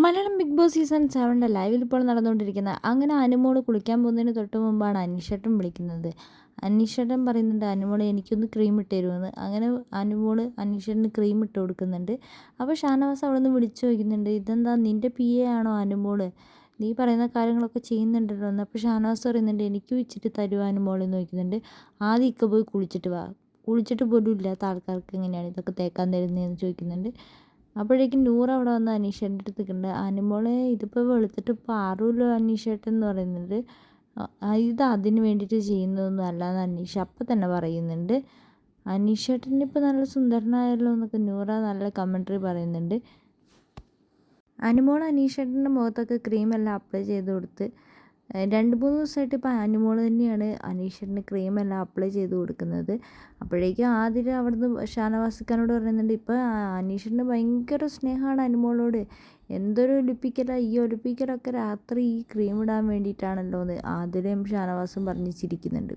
Malayalam big Boss season സെവന്റെ ലൈവിൽ ഇപ്പോൾ നടന്നുകൊണ്ടിരിക്കുന്ന അങ്ങനെ അനുമോൾ കുളിക്കാൻ പോകുന്നതിന് തൊട്ട് മുമ്പാണ് അനീഷേട്ടൻ വിളിക്കുന്നത്. അനീഷേട്ടൻ പറയുന്നുണ്ട് അനുമോളെ എനിക്കൊന്ന് ക്രീം ഇട്ട് തരുമെന്ന്. അങ്ങനെ അനുമോൾ അനീഷേട്ടന് ക്രീം ഇട്ട് കൊടുക്കുന്നുണ്ട്. അപ്പോൾ ഷാനവാസ് അവിടെ നിന്ന് വിളിച്ചു ചോദിക്കുന്നുണ്ട് ഇതെന്താ നിന്റെ പി എ ആണോ അനുമോൾ? നീ പറയുന്ന കാര്യങ്ങളൊക്കെ ചെയ്യുന്നുണ്ടല്ലോ. എന്ന് അപ്പോൾ ഷാനവാസ് പറയുന്നുണ്ട് എനിക്ക് വെച്ചിട്ട് തരുമോ അനുമോളെ? എന്ന് ചോദിക്കുന്നുണ്ട്. ആദ്യം ഇക്ക പോയി കുളിച്ചിട്ട് വാ. കുളിച്ചിട്ട് പോലും ഇല്ലാത്ത ആൾക്കാർക്ക് എങ്ങനെയാണ് ഇതൊക്കെ തേക്കാൻ തരുന്നതെന്ന് ചോദിക്കുന്നുണ്ട്. അപ്പോഴേക്കും നൂറ് അവിടെ വന്ന് അനീഷേട്ടന്റെ അടുത്ത് നിൽക്കുന്നുണ്ട് അനുമോളെ ഇതിപ്പോൾ വെളുത്തിട്ട് പാറുമല്ലോ അനീഷേട്ടൻ എന്ന് പറയുന്നുണ്ട്. ഇത് അതിന് വേണ്ടിയിട്ട് ചെയ്യുന്നതൊന്നും അല്ല എന്ന് അനീഷ അപ്പം തന്നെ പറയുന്നുണ്ട്. അനീഷേട്ടൻ ഇപ്പോൾ നല്ല സുന്ദരനായല്ലോ എന്നൊക്കെ നൂറ നല്ല കമൻട്രി പറയുന്നുണ്ട്. അനുമോൾ അനീഷേട്ടന്റെ മുഖത്തൊക്കെ ക്രീമെല്ലാം അപ്ലൈ ചെയ്ത് കൊടുത്ത് രണ്ട് മൂന്ന് ദിവസമായിട്ട് ഇപ്പോൾ ആനിമോൾ തന്നെയാണ് അനീഷേട്ടന് ക്രീമെല്ലാം അപ്ലൈ ചെയ്ത് കൊടുക്കുന്നത്. അപ്പോഴേക്കും ആദ്യം അവിടുന്ന് ഷാനവാസിക്കാനോട് പറയുന്നുണ്ട് ഇപ്പോൾ അനീഷറിന് ഭയങ്കര സ്നേഹമാണ് അനുമോളോട്. എന്തൊരു ഒലിപ്പിക്കലാണ് ഈ ഒലിപ്പിക്കലൊക്കെ രാത്രി ഈ ക്രീം ഇടാൻ വേണ്ടിയിട്ടാണല്ലോ എന്ന് ആതിരയും ഷാനവാസും പറഞ്ഞ് ചിരിക്കുന്നുണ്ട്.